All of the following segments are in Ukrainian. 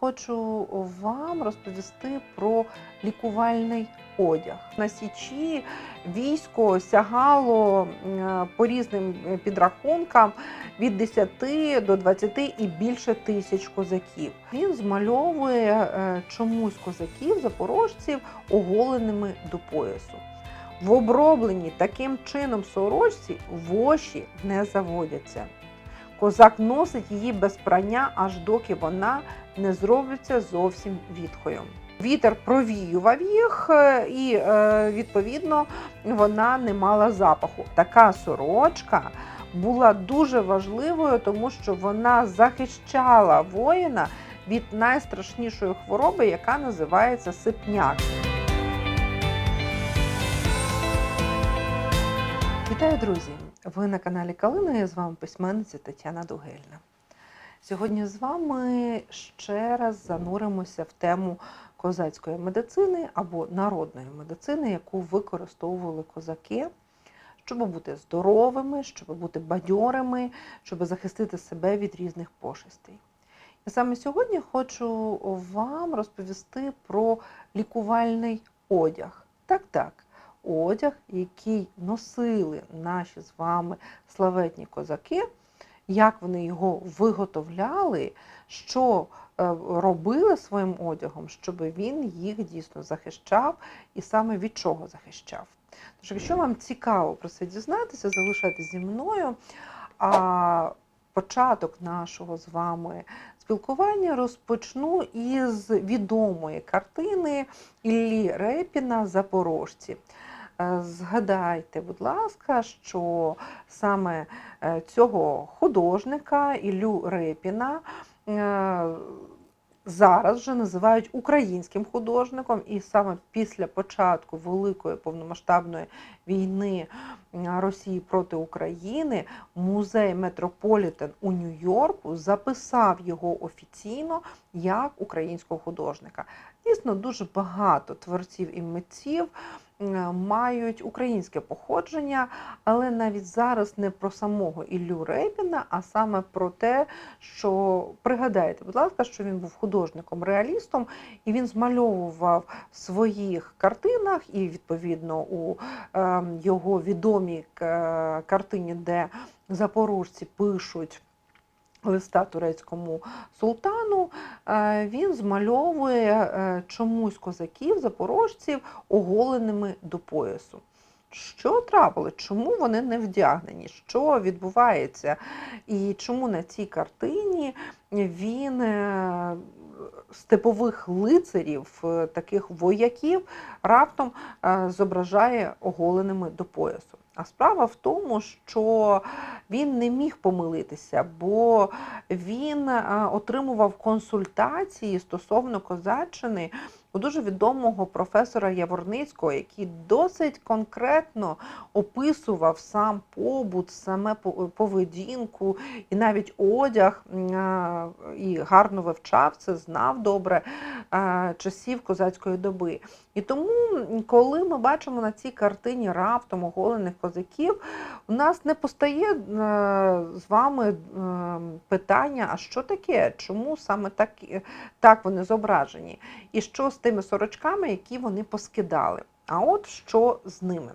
хочу вам розповісти про лікувальний одяг. На січі військо сягало е, по різним е, підрахункам від 10 до 20 і більше тисяч козаків. Він змальовує е, чомусь козаків, запорожців оголеними до поясу. В обробленій таким чином сорочці воші не заводяться. Козак носить її без прання, аж доки вона не зробиться зовсім відхою. Вітер провіював їх, е, і е, відповідно вона не мала запаху. Така сорочка була дуже важливою, тому що вона захищала воїна від найстрашнішої хвороби, яка називається сипняк. Вітаю, друзі! Ви на каналі Калина. Я з вами письменниця Тетяна Дугельна. Сьогодні з вами ще раз зануримося в тему козацької медицини або народної медицини, яку використовували козаки, щоб бути здоровими, щоб бути бадьорими, щоб захистити себе від різних пошестей. І саме сьогодні хочу вам розповісти про лікувальний одяг. Так, так одяг, який носили наші з вами славетні козаки, як вони його виготовляли, що е, робили своїм одягом, щоб він їх дійсно захищав і саме від чого захищав. Тож, якщо вам цікаво про це дізнатися, залишайтеся зі мною. А початок нашого з вами спілкування розпочну із відомої картини Іллі Репіна Запорожці. Е, Згадайте, будь ласка, що саме е, цього художника Іллю Репіна е, зараз вже називають українським художником, і саме після початку великої повномасштабної війни Росії проти України музей Метрополітен у Нью-Йорку записав його офіційно як українського художника. Дійсно, дуже багато творців і митців мають українське походження, але навіть зараз не про самого Іллю Репіна, а саме про те, що пригадайте, будь ласка, що він був художником-реалістом, і він змальовував в своїх картинах, і відповідно у е, його відомій е, картині, де запорожці пишуть. Листа турецькому султану е, він змальовує е, чомусь козаків, запорожців оголеними до поясу. Що трапило? Чому вони не вдягнені? Що відбувається? І чому на цій картині він е, степових лицарів, таких вояків, раптом зображає оголеними до поясу? А справа в тому, що він не міг помилитися, бо він отримував консультації стосовно козаччини у дуже відомого професора Яворницького, який досить конкретно описував сам побут, саме поведінку і навіть одяг, і гарно вивчав це, знав добре часів козацької доби. І тому, коли ми бачимо на цій картині раптом оголених козаків, у нас не постає з вами питання, а що таке? Чому саме так, так вони зображені? І що тими сорочками, які вони поскидали? А от що з ними?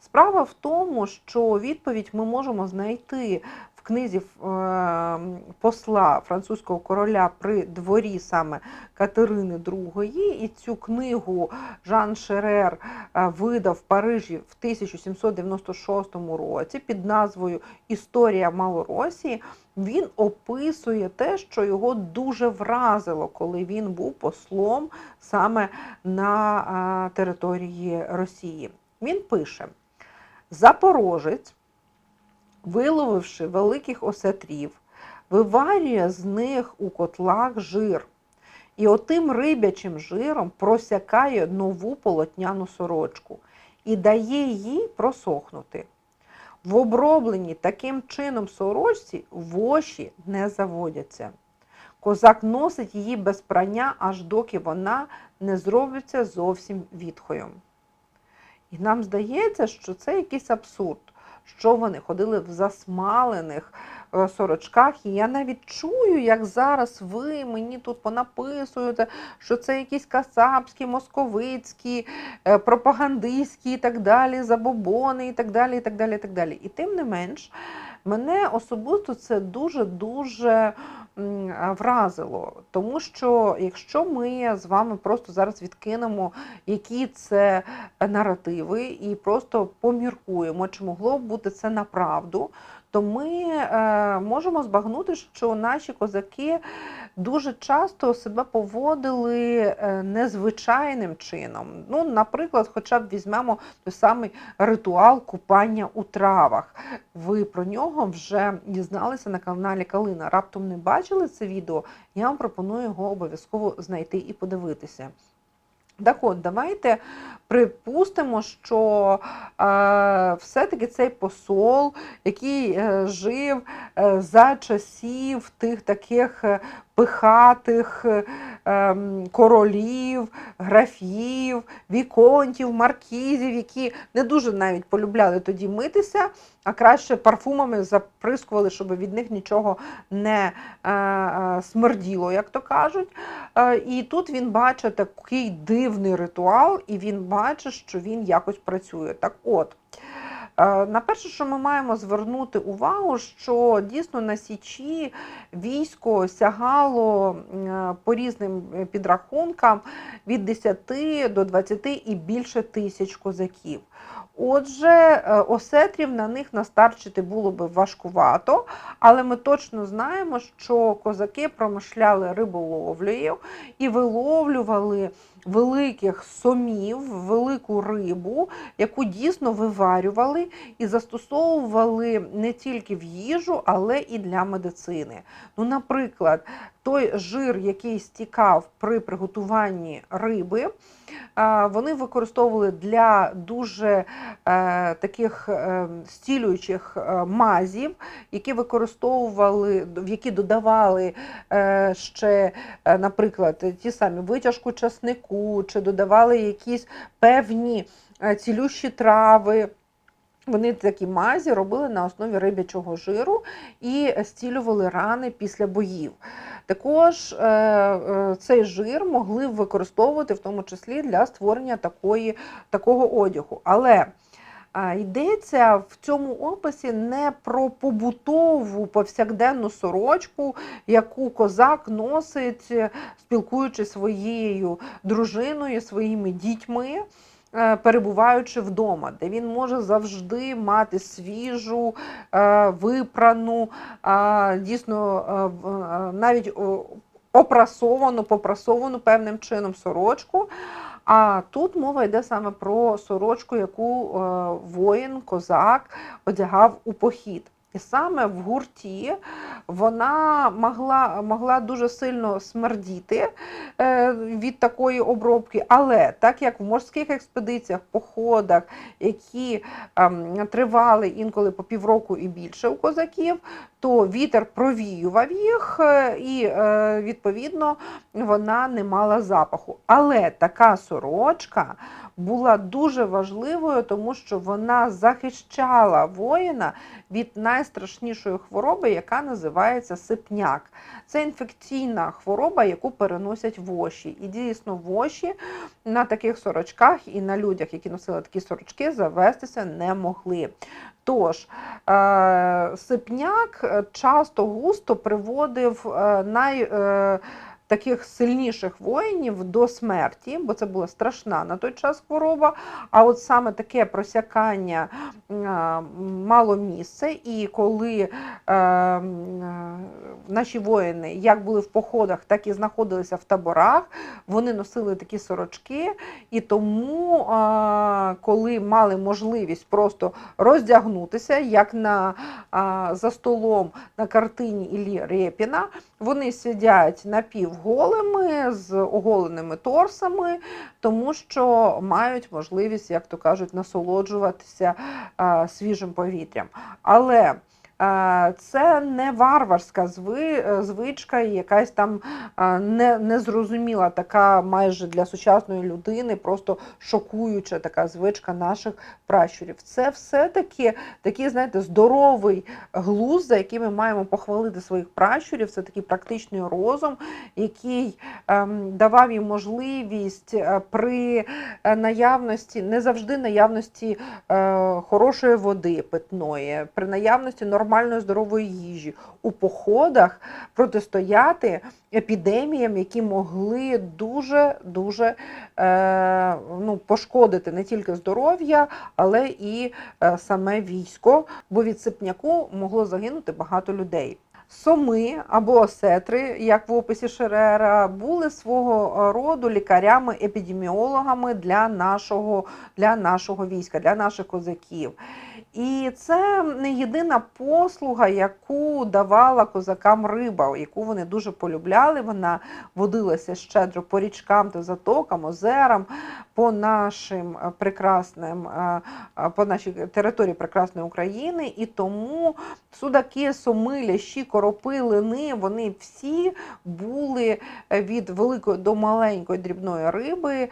Справа в тому, що відповідь ми можемо знайти книзі е, посла французького короля при дворі саме Катерини II, і цю книгу Жан Шерер е, видав в Парижі в 1796 році під назвою Історія Малоросії. Він описує те, що його дуже вразило, коли він був послом саме на території Росії. Він пише: Запорожець, виловивши великих осетрів, виварює з них у котлах жир. І отим рибячим жиром просякає нову полотняну сорочку і дає їй просохнути. В обробленій таким чином сорочці воші не заводяться. Козак носить її без прання, аж доки вона не зробиться зовсім відхою. І нам здається, що це якийсь абсурд, що вони ходили в засмалених, е, сорочках. І я навіть чую, як зараз ви мені тут понаписуєте, що це якісь касапські, московицькі, е, пропагандистські і так далі, забобони і так далі. І так далі, і так далі. І тим не менш, мене особисто це дуже-дуже вразило. Тому що якщо ми з вами просто зараз відкинемо, які це наративи, і просто поміркуємо, чи могло б бути це на правду, то ми е, можемо збагнути, що наші козаки дуже часто себе поводили е, незвичайним чином. Ну, наприклад, хоча б візьмемо той самий ритуал купання у травах. Ви про нього вже дізналися на каналі Калина. Раптом не бачили це відео, я вам пропоную його обов'язково знайти і подивитися. Так от, давайте припустимо, що е, все-таки цей посол, який е, жив е, за часів тих таких пихатих е, ем, королів, графів, віконтів, маркізів, які не дуже навіть полюбляли тоді митися, а краще парфумами заприскували, щоб від них нічого не е, е, смерділо, як то кажуть. І тут він бачить такий дивний ритуал, і він бачить, що він якось працює. Так от. Е, На перше, що ми маємо звернути увагу, що дійсно на Січі військо сягало е, по різним е, підрахункам від 10 до 20 і більше тисяч козаків. Отже, осетрів на них настарчити було би важкувато, але ми точно знаємо, що козаки промишляли риболовлею і виловлювали великих сомів, велику рибу, яку дійсно виварювали і застосовували не тільки в їжу, але і для медицини. Ну, наприклад, той жир, який стікав при приготуванні риби, вони використовували для дуже е, таких е, стілюючих е, мазів, які використовували, в які додавали е, ще, е, наприклад, ті самі витяжку часнику, чи додавали якісь певні е, цілющі трави. Вони такі мазі робили на основі рибячого жиру і стілювали рани після боїв. Також е, е, цей жир могли використовувати в тому числі для створення такої, такого одягу. Але Йдеться в цьому описі не про побутову повсякденну сорочку, яку козак носить, е, спілкуючись своєю дружиною, своїми дітьми. е, Перебуваючи вдома, де він може завжди мати свіжу, е, випрану, дійсно навіть опрасовану, попрасовану певним чином сорочку. А тут мова йде саме про сорочку, яку е, воїн, козак одягав у похід. І саме в гурті вона могла, могла дуже сильно смердіти е, від такої обробки, але так як в морських експедиціях, походах, які ем, тривали інколи по півроку і більше у козаків, то вітер провіював їх, е, і е, відповідно вона не мала запаху. Але така сорочка була дуже важливою, тому що вона захищала воїна від найстрашнішої хвороби, яка називається сипняк. Це інфекційна хвороба, яку переносять воші. І дійсно воші на таких сорочках і на людях, які носили такі сорочки, завестися не могли. Тож е, сипняк е, часто густо приводив е, най. Таких сильніших воїнів до смерті, бо це була страшна на той час хвороба. А от саме таке просякання мало місце, і коли е, е, наші воїни як були в походах, так і знаходилися в таборах, вони носили такі сорочки, і тому, коли мали можливість просто роздягнутися, як на, за столом на картині Іллі Рєпіна, вони сидять напівголими з оголеними торсами, тому що мають можливість, як то кажуть, насолоджуватися свіжим повітрям. Але це не варварська е, звичка, якась там е, не, незрозуміла така майже для сучасної людини, просто шокуюча така звичка наших пращурів. Це все-таки такий, знаєте, здоровий глузд, за який ми маємо похвалити своїх пращурів. Це такий практичний розум, який ем, давав їм можливість е, при е, наявності, не завжди наявності е, хорошої води питної, при наявності нормальної здорової їжі у походах протистояти епідеміям, які могли дуже дуже е, ну, пошкодити не тільки здоров'я, але і е, саме військо, бо від сипняку могло загинути багато людей. Соми або осетри, як в описі Шерера, були свого роду лікарями-епідеміологами для нашого, для нашого війська, для наших козаків. І це не єдина послуга, яку давала козакам риба, яку вони дуже полюбляли. Вона водилася щедро по річкам та затокам, озерам, по нашим е, прекрасним, е, е, по нашій території прекрасної України. І тому судаки, соми, лящі, коропи, лини, вони всі були від великої до маленької дрібної риби.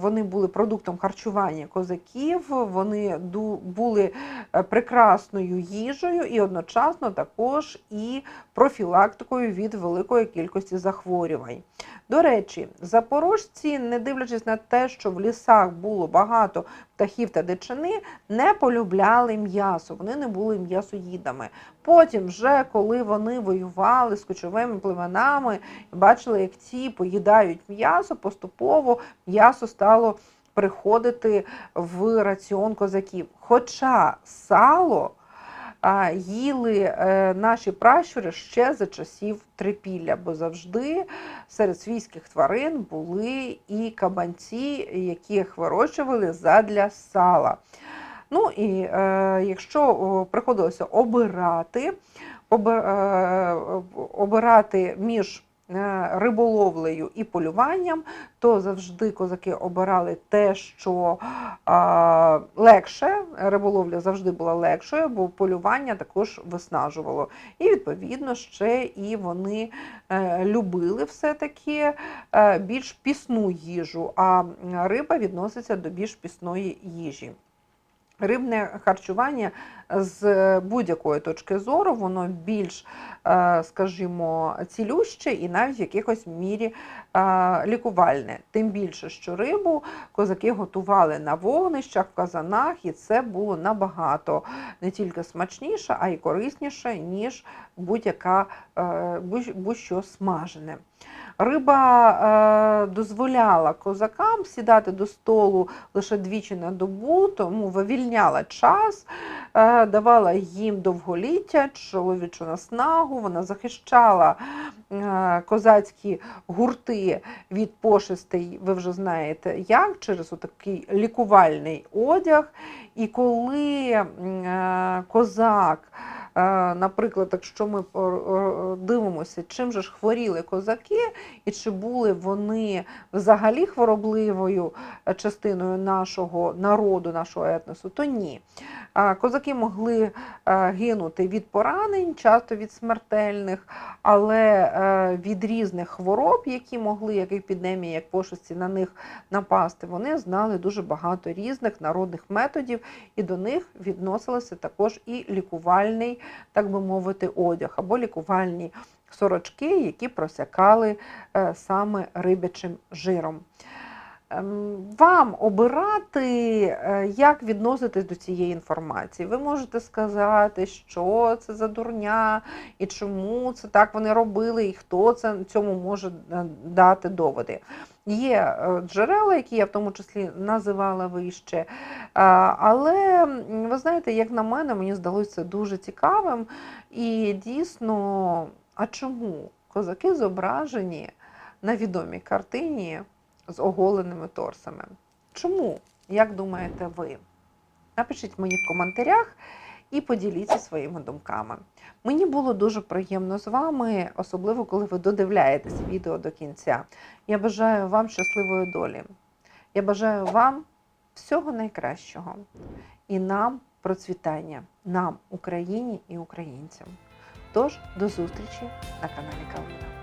Вони були продуктом харчування козаків, вони були прекрасною їжею і одночасно також і профілактикою від великої кількості захворювань. До речі, запорожці, не дивлячись на те, що в лісах було багато птахів та дичини, не полюбляли м'ясо, вони не були м'ясоїдами. Потім, вже коли вони воювали з кочовими племенами, бачили, як ці поїдають м'ясо, поступово м'ясо стало приходити в раціон козаків. Хоча сало їли е, наші пращури ще за часів трипілля, бо завжди серед свійських тварин були і кабанці, яких вирощували задля сала. Ну і е, якщо приходилося обирати, оби, е, обирати між риболовлею і полюванням, то завжди козаки обирали те, що а, легше. Риболовля завжди була легшою, бо полювання також виснажувало. І відповідно ще і вони е, любили все-таки е, більш пісну їжу, а риба відноситься до більш пісної їжі. Рибне харчування з будь-якої точки зору, воно більш, е, скажімо, цілюще і навіть в якихось мірі е, лікувальне. Тим більше, що рибу козаки готували на вогнищах, в казанах, і це було набагато не тільки смачніше, а й корисніше, ніж будь-яка е, будь-що смажене. Риба е, дозволяла козакам сідати до столу лише двічі на добу, тому вивільняла час, е, давала їм довголіття, чоловічу наснагу, вона захищала е, козацькі гурти від пошестей, ви вже знаєте як, через такий лікувальний одяг. І коли козак Наприклад, якщо ми е, е, дивимося, чим же ж хворіли козаки, і чи були вони взагалі хворобливою е, частиною нашого народу, нашого етносу, то ні. Козаки могли е, гинути від поранень, часто від смертельних, але е, від різних хвороб, які могли, як епідемії, як пошесті на них напасти, вони знали дуже багато різних народних методів, і до них відносилося також і лікувальний, так би мовити, одяг або лікувальні сорочки, які просякали е, саме рибячим жиром. Ем, Вам обирати, е, як відноситись до цієї інформації. Ви можете сказати, що це за дурня, і чому це так вони робили, і хто це цьому може е, дати доводи. Є е, джерела, які я в тому числі називала вище. Але ви знаєте, як на мене, мені здалося дуже цікавим. І дійсно, а чому козаки зображені на відомій картині з оголеними торсами? Чому? Як думаєте ви? Напишіть мені в коментарях і поділіться своїми думками. Мені було дуже приємно з вами, особливо коли ви додивляєтесь відео до кінця. Я бажаю вам щасливої долі. Я бажаю вам всього найкращого і нам процвітання нам, Україні і українцям. Тож до зустрічі на каналі Калина.